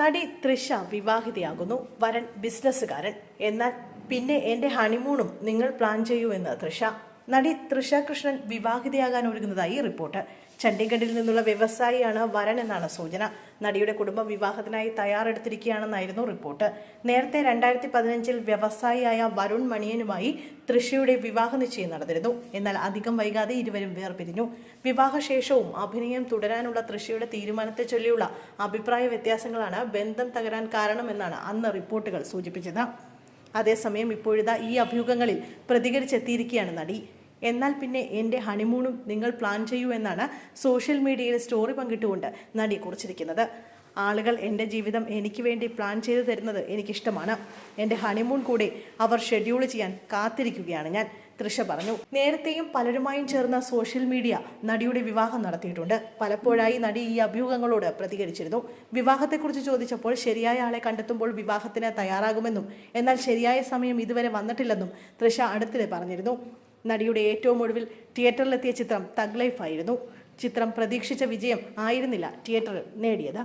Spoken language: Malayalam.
നടി തൃഷ വിവാഹിതയാകുന്നു. വരൻ ബിസിനസ്സുകാരൻ. എന്നാൽ പിന്നെ എന്റെ ഹണിമൂണും നിങ്ങൾ പ്ലാൻ ചെയ്യൂ എന്ന് തൃഷ നടി തൃഷ കൃഷ്ണൻ വിവാഹിതയാകാൻ ഒരുങ്ങുന്നതായി റിപ്പോർട്ട്. ചണ്ഡീഗഡിൽ നിന്നുള്ള വ്യവസായിയാണ് വരൻ എന്നാണ് സൂചന. നടിയുടെ കുടുംബം വിവാഹത്തിനായി തയ്യാറെടുത്തിരിക്കുകയാണെന്നായിരുന്നു റിപ്പോർട്ട്. നേരത്തെ രണ്ടായിരത്തി പതിനഞ്ചിൽ വ്യവസായിയായ വരുൺ മണിയനുമായി തൃഷയുടെ വിവാഹ നിശ്ചയം നടന്നിരുന്നു. എന്നാൽ അധികം വൈകാതെ ഇരുവരും വേർപിരിഞ്ഞു. വിവാഹശേഷവും അഭിനയം തുടരാനുള്ള തൃഷയുടെ തീരുമാനത്തെ ചൊല്ലിയുള്ള അഭിപ്രായ വ്യത്യാസങ്ങളാണ് ബന്ധം തകരാൻ കാരണമെന്നാണ് അന്ന് റിപ്പോർട്ടുകൾ സൂചിപ്പിച്ചത്. അതേസമയം ഇപ്പോഴിതാ ഈ അഭ്യൂഹങ്ങളിൽ പ്രതികരിച്ചെത്തിയിരിക്കുകയാണ് നടി. എന്നാൽ പിന്നെ എന്റെ ഹണിമൂണും നിങ്ങൾ പ്ലാൻ ചെയ്യൂ എന്നാണ് സോഷ്യൽ മീഡിയയിൽ സ്റ്റോറി പങ്കിട്ടുകൊണ്ട് നടി കുറിച്ചിരിക്കുന്നത്. ആളുകൾ എന്റെ ജീവിതം എനിക്ക് വേണ്ടി പ്ലാൻ ചെയ്തു തരുന്നത് എനിക്കിഷ്ടമാണ്. എന്റെ ഹണിമൂൺ കൂടെ അവർ ഷെഡ്യൂൾ ചെയ്യാൻ കാത്തിരിക്കുകയാണ് ഞാൻ. തൃഷ പറഞ്ഞു. നേരത്തെയും പലരുമായും ചേർന്ന സോഷ്യൽ മീഡിയ നടിയുടെ വിവാഹം നടത്തിയിട്ടുണ്ട്. പലപ്പോഴായി നടി ഈ അഭ്യൂഹങ്ങളോട് പ്രതികരിച്ചിരുന്നു. വിവാഹത്തെക്കുറിച്ച് ചോദിച്ചപ്പോൾ ശരിയായ ആളെ കണ്ടെത്തുമ്പോൾ വിവാഹത്തിന് തയ്യാറാകുമെന്നും എന്നാൽ ശരിയായ സമയം ഇതുവരെ വന്നിട്ടില്ലെന്നും തൃഷ അടുത്തിടെ പറഞ്ഞിരുന്നു. നടിയുടെ ഏറ്റവും ഒടുവിൽ തിയേറ്ററിലെത്തിയ ചിത്രം തഗ് ലൈഫ് ആയിരുന്നു ചിത്രം പ്രതീക്ഷിച്ച വിജയം ആയിരുന്നില്ല തിയേറ്ററിൽ നേടിയത്.